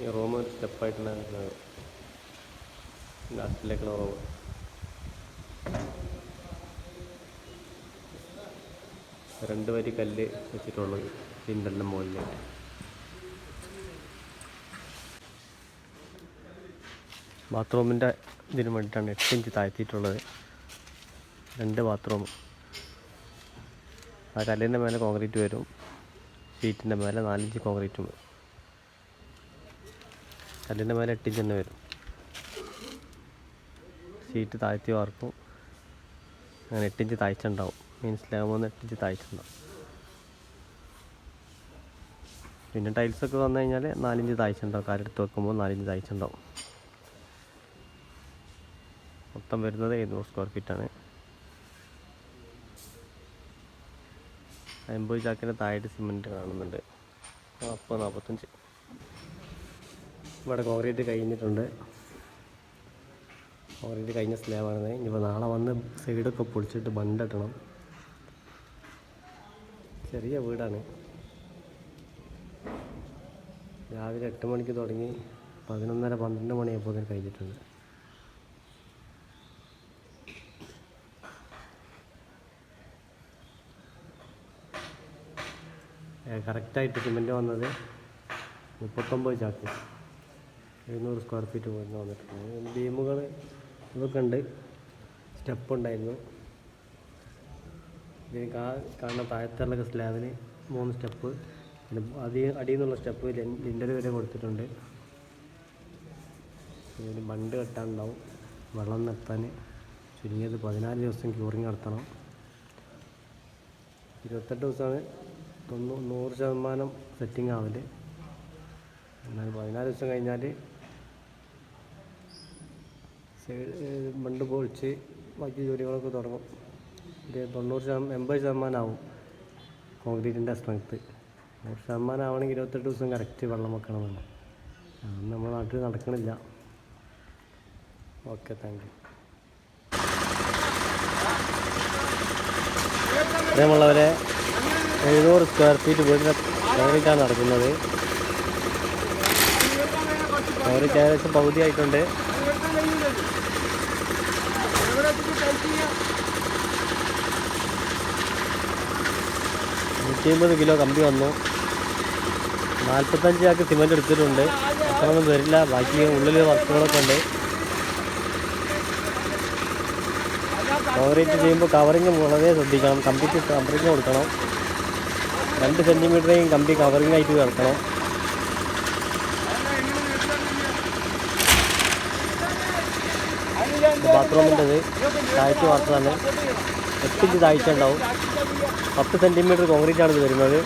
ഈ റൂം ഒരു സ്റ്റെപ്പായിട്ടുണ്ടായിരുന്നു ലാസ്റ്റിലേക്കുള്ള റൂം. രണ്ട് വരി കല്ല് വെച്ചിട്ടുള്ളത് ലിൻഡലിന്റെ മുകളിൽ ബാത്റൂമിന്റെ ഇതിന് വേണ്ടിയിട്ടാണ് എട്ട് ഇഞ്ച് താഴ്ത്തിയിട്ടുള്ളത്. രണ്ട് ബാത്റൂം. ആ കല്ലിന്റെ മേലെ കോൺക്രീറ്റ് വരും ഷീറ്റിന്റെ മേലെ നാലിഞ്ച് കോൺക്രീറ്റും. കല്ലിന്റെ മേലെ എട്ട് ഇഞ്ച് തന്നെ വരും. ഷീറ്റ് താഴ്ത്തി വാർക്കും. അങ്ങനെ എട്ടിഞ്ച് താഴ്ചയുണ്ടാവും മീൻസ് ലാമൊന്ന് എട്ടിഞ്ച് താഴ്ചയുണ്ടാവും പിന്നെ ടൈൽസൊക്കെ വന്നു കഴിഞ്ഞാൽ നാലിഞ്ച് താഴ്ചയുണ്ടാവും കാലെടുത്ത് വെക്കുമ്പോൾ നാലിഞ്ച് താഴ്ചയുണ്ടാവും മൊത്തം വരുന്നത് എഴുന്നൂറ് സ്ക്വയർ ഫീറ്റാണ്. അമ്പത് ചാക്കിന്റെ താഴെ സിമെന്റ് കാണുന്നുണ്ട്. നാൽപ്പത് നാൽപ്പത്തഞ്ച്. ഇവിടെ കോൺക്രീറ്റ് കഴിഞ്ഞിട്ടുണ്ട്. കോൺക്രീറ്റ് കഴിഞ്ഞ സ്ലാബാണ്. ഇനിയിപ്പോൾ നാളെ വന്ന് സൈഡൊക്കെ പൊളിച്ചിട്ട് ബണ്ടിട്ടണം ചെറിയ വീടാണ്. രാവിലെ എട്ട് മണിക്ക് തുടങ്ങി പതിനൊന്നര പന്ത്രണ്ട് മണിയായപ്പോൾ കഴിഞ്ഞിട്ടുണ്ട്. കറക്റ്റായിട്ട് സിമെന്റ് വന്നത് മുപ്പത്തൊമ്പത് ചാക്ക്. എഴുന്നൂറ് സ്ക്വയർ ഫീറ്റ് വരുന്ന വന്നിട്ടുണ്ട്. ബീമുകൾ ഇതൊക്കെ ഉണ്ട് സ്റ്റെപ്പ് ഉണ്ടായിരുന്നു. ഇതിന് കാ കാണുന്ന താഴത്തുള്ള സ്ലാബിന് മൂന്ന് സ്റ്റെപ്പ് പിന്നെ അടി അടിയിൽ നിന്നുള്ള സ്റ്റെപ്പ് ലിൻഡർ വരെ കൊടുത്തിട്ടുണ്ട്. ഇതിന് ബണ്ട് കെട്ടാനുണ്ടാവും. വെള്ളം നിർത്താൻ ചുരുങ്ങിയത് പതിനാല് ദിവസം ക്യൂറിങ് നടത്തണം. ഇരുപത്തെട്ട് ദിവസമാണ് തൊണ്ണൂ നൂറ് ശതമാനം സെറ്റിംഗ് ആവൽ. എന്നാൽ പതിനാല് ദിവസം കഴിഞ്ഞാൽ മണ്ട് പൊളിച്ച് ബാക്കി ജോലികളൊക്കെ തുടങ്ങും. ഒരു തൊണ്ണൂറ് ശതമാനം എൺപത് ശതമാനം ആവും കോൺക്രീറ്റിന്റെ സ്ട്രെങ്ത്ത്. നൂറ് ശതമാനം ആവണമെങ്കിൽ ഇരുപത്തെട്ട് ദിവസം കറക്റ്റ് വെള്ളം വെക്കണം വേണം അതൊന്നും നമ്മുടെ നാട്ടിൽ നടക്കണില്ല. Okay thank you. അതേമുള്ളവരെ എഴുന്നൂറ് സ്ക്വയർ ഫീറ്റ് വീടിന്റെ കോൺക്രീറ്റാണ് നടക്കുന്നത്. കോൺക്രീറ്റ് ഏകദേശം പകുതി ആയിട്ടുണ്ട് നൂറ്റി അമ്പത് കിലോ കമ്പി വന്നു. നാൽപ്പത്തഞ്ച് ചാക്ക് സിമെന്റ് എടുത്തിട്ടുണ്ട്. അത്രയൊന്നും വരില്ല. ബാക്കി ഉള്ളിൽ വർക്കുകളൊക്കെ ഉണ്ട്. കവറേറ്റ് ചെയ്യുമ്പോൾ കവറിങ് വളരെ ശ്രദ്ധിക്കണം. കമ്പിക്ക് കവറിങ് കൊടുക്കണം. രണ്ട് സെന്റിമീറ്ററേയും കമ്പി കവറിങ് ആയിട്ട് കിടക്കണം ബാത്റൂമിന്റെത് താഴ്ച മാത്രമാണ് എട്ടിഞ്ച് താഴ്ച ഉണ്ടാവും പത്ത് സെന്റിമീറ്റർ കോൺക്രീറ്റ് ആണ് ഇത് വരുന്നത്.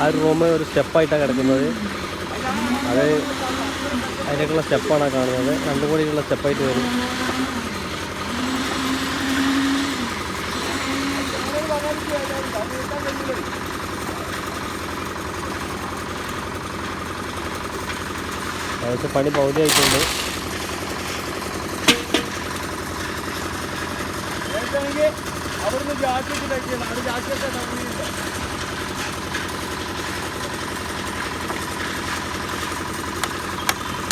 ആ ഒരു റൂം ഒരു സ്റ്റെപ്പായിട്ടാണ് കിടക്കുന്നത്. അത് അതിലേക്കുള്ള സ്റ്റെപ്പാണ് കാണുന്നത്. രണ്ടും കൂടിയുള്ള സ്റ്റെപ്പായിട്ട് വരും. ഏകദേശം പണി പകുതി ആയിട്ടുണ്ട് അവിടുന്ന് ജാക്കറ്റ് ഇട്ടേക്കാണ് അവിടെ ജാക്കറ്റ് ഇറങ്ങിയില്ല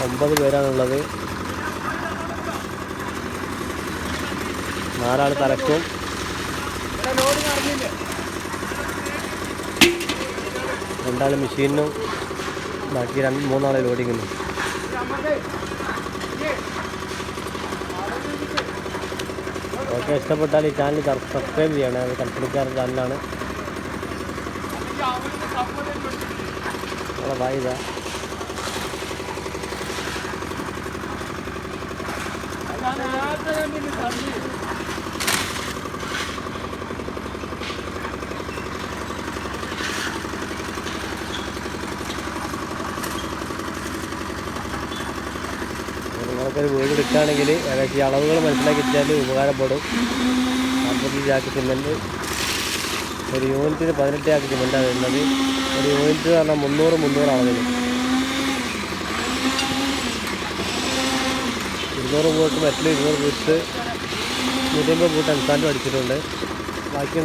ഒമ്പത് പേരാണുള്ളത്. നാലാൾ തലക്കും രണ്ടാൾ മെഷീനും ബാക്കി രണ്ട് മൂന്നാളെ ലോഡിങ് ഓക്കെ ഇഷ്ടപ്പെട്ടാൽ ഈ ചാനൽ സബ്സ്ക്രൈബ് ചെയ്യണം. അത് കൽപ്പണിക്കാരൻ ചാനലാണ്. ബായ് ഞാൻ ഒരു വീട് എടുക്കുകയാണെങ്കിൽ ഏകദേശം അളവുകൾ മനസ്സിലാക്കി വെച്ചാൽ ഉപകാരപ്പെടും. നാൽപ്പത്തി ചാക്ക് സിമെന്റ് ഒരു യൂണിറ്റിന് പതിനെട്ട് ചാക്ക് സിമെന്റാണ് വരുന്നത്. ഒരു യൂണിറ്റ് എന്ന് പറഞ്ഞാൽ മുന്നൂറ് മുന്നൂറ് അളവിൽ. ഇരുന്നൂറ് പൂട്ട് മെറ്റൽ ഇരുന്നൂറ് ബൂട്ട് നൂറ്റമ്പത് ബൂട്ട് എൻസാൻഡ് അടിച്ചിട്ടുണ്ട്. ബാക്കി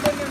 ഉണ്ടാവും ഇങ്ങോട്ട് തന്നെ ഉണ്ട്